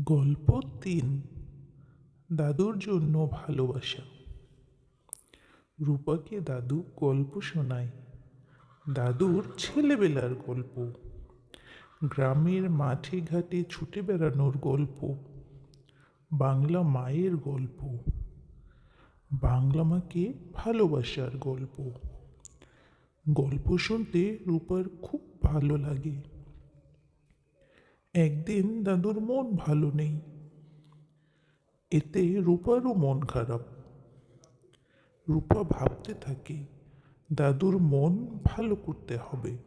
গল্প তিন, দাদুর জন্য ভালোবাসা। রূপাকে দাদু গল্প শোনায়। দাদুর ছেলেবেলার গল্প। গ্রামের মাঠে ঘাটে ছুটে বেড়ানোর গল্প। বাংলা মায়ের গল্প। বাংলা মাকে ভালোবাসার গল্প। গল্প শুনতে রূপার খুব ভালো লাগে। একদিন দাদুর মন ভালো নেই। এতে রূপারও মন খারাপ। রূপা ভাবতে থাকে, দাদুর মন ভালো করতে হবে।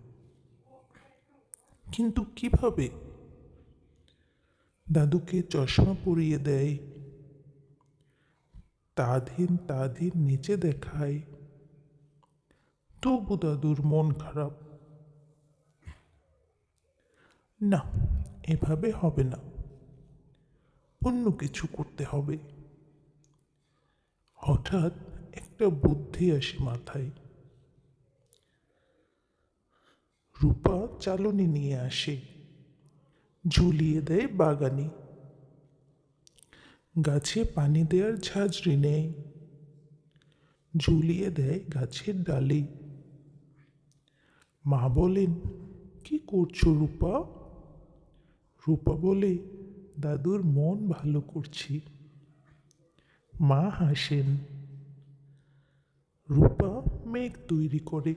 কিন্তু কীভাবে? দাদুকে চশমা পরিয়ে দেয়। তাধিন তাধিন নিচে দেখায়। তবু দাদুর মন খারাপ। না এভাবে হবে না। অন্য কিছু করতে হবে। হঠাৎ একটা বুদ্ধি আসে মাথায়। রূপা চালনি নিয়ে আসে। ঝুলিয়ে দেয় বাগানে। গাছে পানি দেওয়ার ঝাঁঝরি নেয় ঝুলিয়ে দেয় গাছের ডালে। মা বলেন, কি করছ রূপা? রূপা বলে, দাদুর মন ভালো করছি। মা হাসেন। রূপা মেঘ তৈরি করে।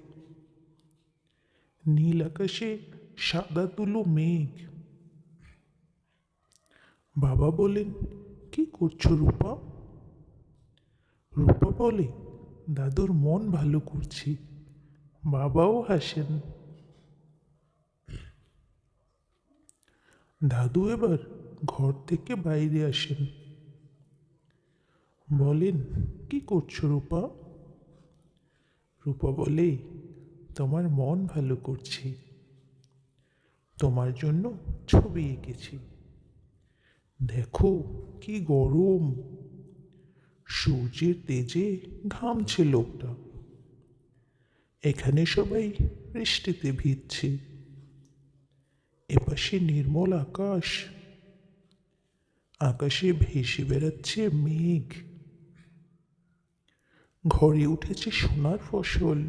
নীল আকাশে সাদা তুলো মেঘ। বাবা বলেন, কি করছ রূপা? রূপা বলে, দাদুর মন ভালো করছি। বাবাও হাসেন। দাদু এবার ঘর থেকে বাইরে আসেন। বলেন, কি করছ রূপা? রূপা বলে, তোমার মন ভালো করছি। তোমার জন্য ছবি এঁকেছি। দেখো কি গরম। সূর্যের তেজে ঘামছে লোকটা। এখানে সবাই বৃষ্টিতে ভিজছে। এপাশে নির্মল আকাশ। আকাশে ভেসে বেড়াচ্ছে মেঘ। ঘরে উঠেছে সোনার ফসল।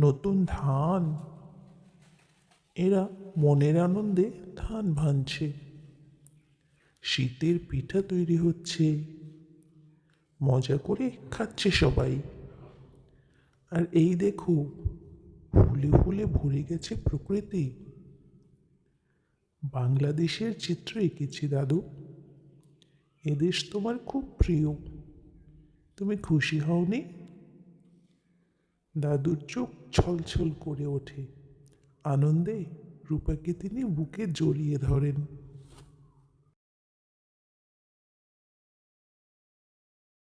নতুন ধান। এরা মনের আনন্দে ধান ভাঙছে শীতের পিঠা তৈরি হচ্ছে। মজা করে খাচ্ছে সবাই। আর এই দেখো, ফুলে ফুলে ভরে গেছে প্রকৃতি। বাংলাদেশের চিত্র এঁকেছি দাদু? এদেশ তোমার খুব প্রিয়। তুমি খুশি হওনি? দাদুর চোখ ছলছল করে ওঠে। আনন্দে রূপাকে তিনি বুকে জড়িয়ে ধরেন।